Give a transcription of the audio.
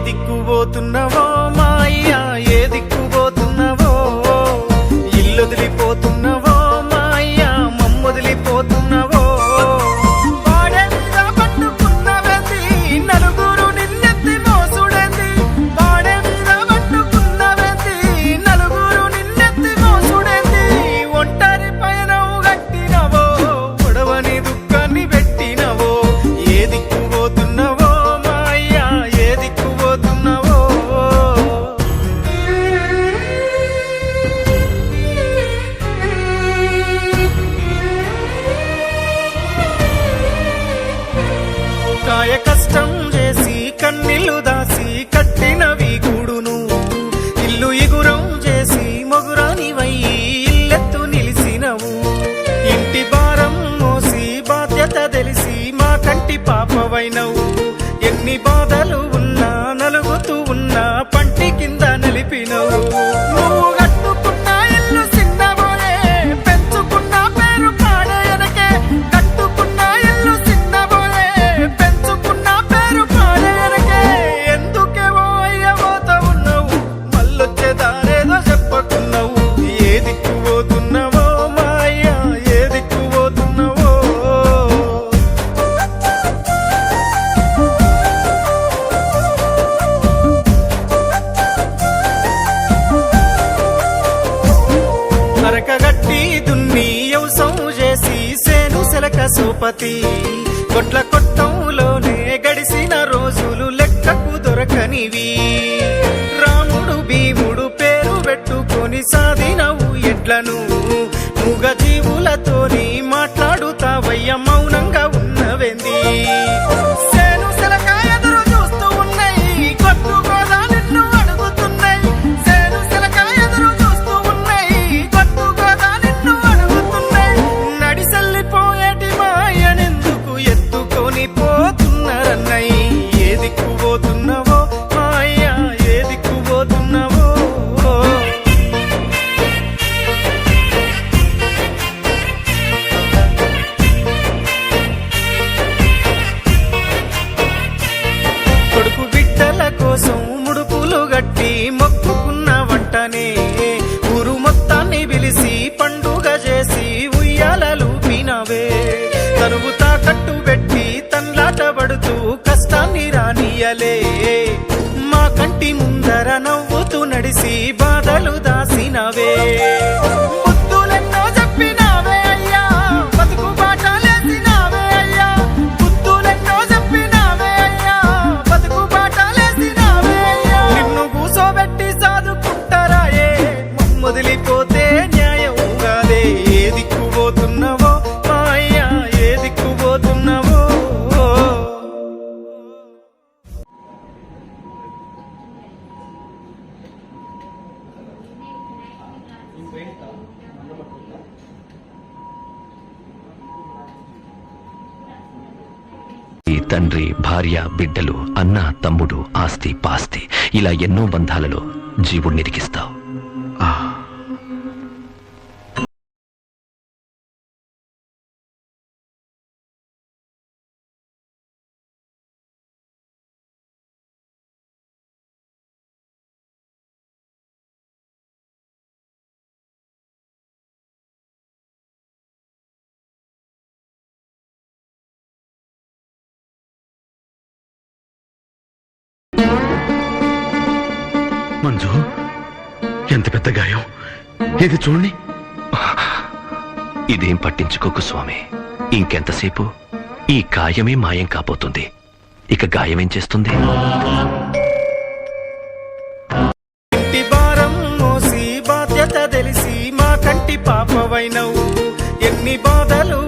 దిక్కుపోతున్నావో మాయ్యా నవ్వు ఎన్ని బాధలు ఉన్నా నలుగుతూ ఉన్నా పంటి కింద నిలిపినవు నువ్వు. సరసుపతి. కొట్ల కొట్టంలోనే గడిసిన రోజులు లెక్కకు దొరకనివి. గట్టి మొక్కుకున్న వంటనే. ఊరు మొత్తాన్ని పిలిసి పండుగ చేసి ఉయ్యాలూపినవే తరువు తాకట్టు పెట్టి తన్లాటబడుతూ కష్టాన్ని రానియలే. మా కంటి ముందర నవ్వుతూ నడిసి బాధలు దాసినవే. ఈ తండ్రి భార్య బిడ్డలు అన్న తమ్ముడు ఆస్తి పాస్తి ఇలా ఎన్నో బంధాలలో జీవుణ్ణిరికిస్తావు మంజు ఎంత పెద్ద గాయం. ఇది చూడండి. ఇదేం పట్టించుకోకు స్వామి. ఇంకెంతసేపు ఈ గాయమే మాయం కాబోతుంది. ఇక గాయమేం చేస్తుంది? తెలిసి మా కంటి పాపవైనవు ఎన్ని బాధలు